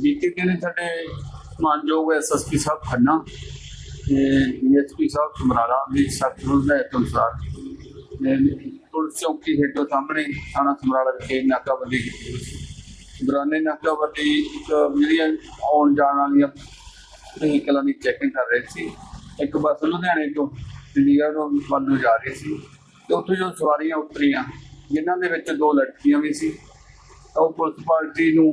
ਬੀਤੇ ਦਿਨ ਸਾਡੇ ਮਾਨਯੋਗ ਐਸਐਸਪੀ ਸਾਹਿਬ ਖੰਨਾ ਤੇ ਡੀਐਸਪੀ ਸਾਹਿਬ ਸਮਰਾਲਾ ਦੀ ਸਖਤ ਹਦਾਇਤ ਅਨੁਸਾਰ ਨੇ ਪੁਲਿਸ ਚੌਕੀ ਹੇਠੋਂ ਸਾਹਮਣੇ ਥਾਣਾ ਸਮਰਾਲਾ ਵਿਖੇ ਨਾਕਾਬੰਦੀ ਕੀਤੀ ਹੋਈ ਸੀ। ਦੌਰਾਨੇ ਨਾਕਾਬੰਦੀ ਇੱਕ ਜਿਹੜੀਆਂ ਆਉਣ ਜਾਣ ਵਾਲੀਆਂ ਵਹੀਕਲਾਂ ਦੀ ਚੈਕਿੰਗ ਕਰ ਰਹੇ ਸੀ। ਇੱਕ ਬੱਸ ਲੁਧਿਆਣੇ ਤੋਂ ਚੰਡੀਗੜ੍ਹ ਤੋਂ ਵੱਲ ਜਾ ਰਹੀ ਸੀ ਤੇ ਉੱਥੇ ਜੋ ਸਵਾਰੀਆਂ ਉਤਰੀਆਂ, ਜਿਨ੍ਹਾਂ ਦੇ ਵਿੱਚ ਦੋ ਲੜਕੀਆਂ ਵੀ ਸੀ ਉਹ ਪੁਲਿਸ ਪਾਰਟੀ ਨੂੰ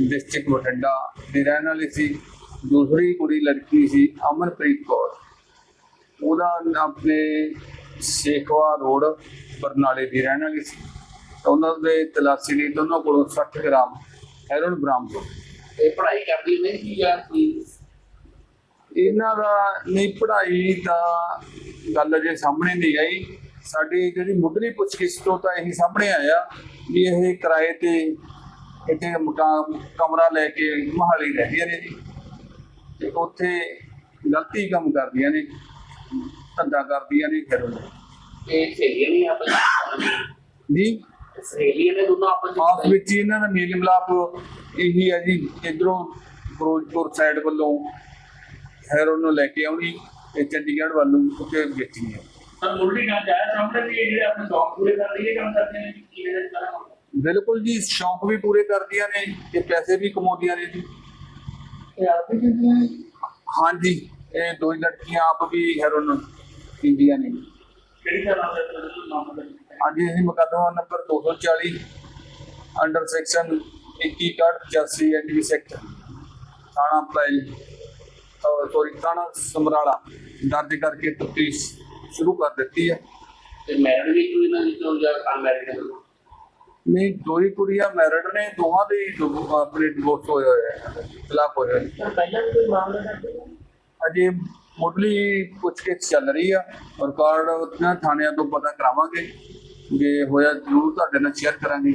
ਡਿਸਟ੍ਰਿਕਟ ਬਠਿੰਡਾ ਦੀ ਰਹਿਣ ਵਾਲੀ ਸੀ। ਦੂਸਰੀ ਕੁੜੀ ਲੜਕੀ ਸੀ ਅਮਨਪ੍ਰੀਤ ਕੌਰ। ਉਹਦਾ ਨਾਂ ਆਪਣੇ ਸੇਖਵਾ ਰੋਡ ਬਰਨਾਲੇ ਦੀ ਰਹਿਣ ਵਾਲੀ ਸੀ। ਉਹਨਾਂ ਦੇ ਤਲਾਸ਼ੀ ਲਈ ਦੋਨਾਂ ਕੋਲੋਂ 60 ਗ੍ਰਾਮ ਹੈਰੋਨ ਬਰਾਮਦ ਹੋਈ ਇਹ ਪੜ੍ਹਾਈ ਕਰਦੀ ਨਹੀਂ ਕੀ ਜਾਂ ਕੋਈ ਇਹਨਾਂ ਦਾ ਨਹੀਂ ਪੜ੍ਹਾਈ ਦਾ ਗੱਲ ਜੇ ਸਾਹਮਣੇ ਨਹੀਂ ਆਈ। ਸਾਡੀ ਜਿਹੜੀ ਮੁੱਢਲੀ ਪੁੱਛਗਿੱਛ ਤੋਂ ਤਾਂ ਇਹੀ ਸਾਹਮਣੇ ਆਇਆ ਵੀ ਇਹ ਕਿਰਾਏ ਤੇ ਇੱਥੇ ਮਕਾਨ ਕਮਰਾ ਲੈ ਕੇ ਮਹਾਲੀ ਰਹਿੰਦੀਆਂ ਨੇ ਜੀ। ਤੇ ਉੱਥੇ ਗਲਤੀ ਕੰਮ ਕਰਦੀਆਂ ਨੇ ਧੰਦਾ ਕਰਦੀਆਂ ਨੇ ਫਿਰ ਇਹ ਸਹੇਲੀਆਂ ਨਹੀਂ ਆਪਸ ਜੀ? ਸਹੇਲੀਆਂ ਨੇ ਦੋਨੋਂ ਆਪਸ ਆਪਸ ਵਿੱਚ ਹੀ ਇਹਨਾਂ ਦਾ ਮੇਲ ਮਿਲਾਪ ਇਹੀ ਹੈ ਜੀ ਇਧਰੋਂ ਫਿਰੋਜ਼ਪੁਰ ਸਾਈਡ ਵੱਲੋਂ ਹੈਰੋਨ ਨੂੰ ਲੈ ਕੇ ਆਉਣੀ ਤੇ ਚੰਡੀਗੜ੍ਹ ਵੱਲ ਵੇਚਣੀ ਹੈ ਪਰ ਮੁੱਢਲੀ ਗੱਲ ਆਇਆ ਸਾਹਮਣੇ ਵੀ ਇਹ ਜਿਹੜੇ ਆਪਣੇ ਸ਼ੌਕ ਪੂਰੇ ਕਰ ਲਈਏ ਕੰਮ ਕਰਦੇ ਨੇ ਕਿਵੇਂ ਦਾ ਕਰਾਂ ਬਿਲਕੁਲ ਜੀ ਸ਼ੌਂਕ ਵੀ ਪੂਰੇ ਕਰਦੀਆਂ ਨੇ ਤੇ ਪੈਸੇ ਵੀ ਕਮਾਉਂਦੀਆਂ ਨੇ ਜੀ। ਇਹ ਆਪੇ ਜਿੰਦਗੀ ਹਾਂਜੀ ਇਹ ਦੋ ਲੜਕੀਆਂ ਆਪ ਵੀ ਹੈਰੋਨ ਪੀਂਦੀਆਂ ਨੇ। ਕਿਹੜੀ ਤਰ੍ਹਾਂ ਦਾ ਤੁਹਾਨੂੰ ਨਾਮ ਦਾ ਅੱਜ ਅਸੀਂ ਮੁਕੱਦਮਾ number 240 under section 2185 ND sector ਥਾਣਾ ਪੈਲ ਸੋਰੀ ਥਾਣਾ ਸਮਰਾਲਾ ਦਰਜ ਕਰਕੇ ਤਫਤੀਸ਼ ਸ਼ੁਰੂ ਕਰ ਦਿੱਤੀ ਹੈ। ਤੇ ਮੈਰਿਡ ਵੀ ਕੋਈ ਨਾ ਜਿੱਤੋਂ ਜਾਂ ਅਨਮੈਰਿਡ ਹੈ ਨਹੀਂ ਦੋ ਹੀ ਕੁੜੀਆਂ ਮੈਰਿਡ ਨੇ ਦੋਹਾਂ ਦੇ ਹੀ ਡਿਵੋ- ਆਪਣੇ ਡਿਵੋਰਸ ਹੋਏ ਹੋਏ ਹੈ ਤਲਾਕ ਹੋਏ ਹੋਏ ਨੇ। ਪਹਿਲਾਂ ਵੀ ਕੋਈ ਮਾਮਲਾ ਕਰਦੇ ਅਜੇ ਮੁੱਢਲੀ ਪੁੱਛਗਿੱਛ ਚੱਲ ਰਹੀ ਆ ਰਿਕਾਰਡ ਉਹਨਾਂ ਥਾਣਿਆਂ ਤੋਂ ਪਤਾ ਕਰਾਵਾਂਗੇ ਜੇ ਹੋਇਆ ਜ਼ਰੂਰ ਤੁਹਾਡੇ ਨਾਲ ਸ਼ੇਅਰ ਕਰਾਂਗੇ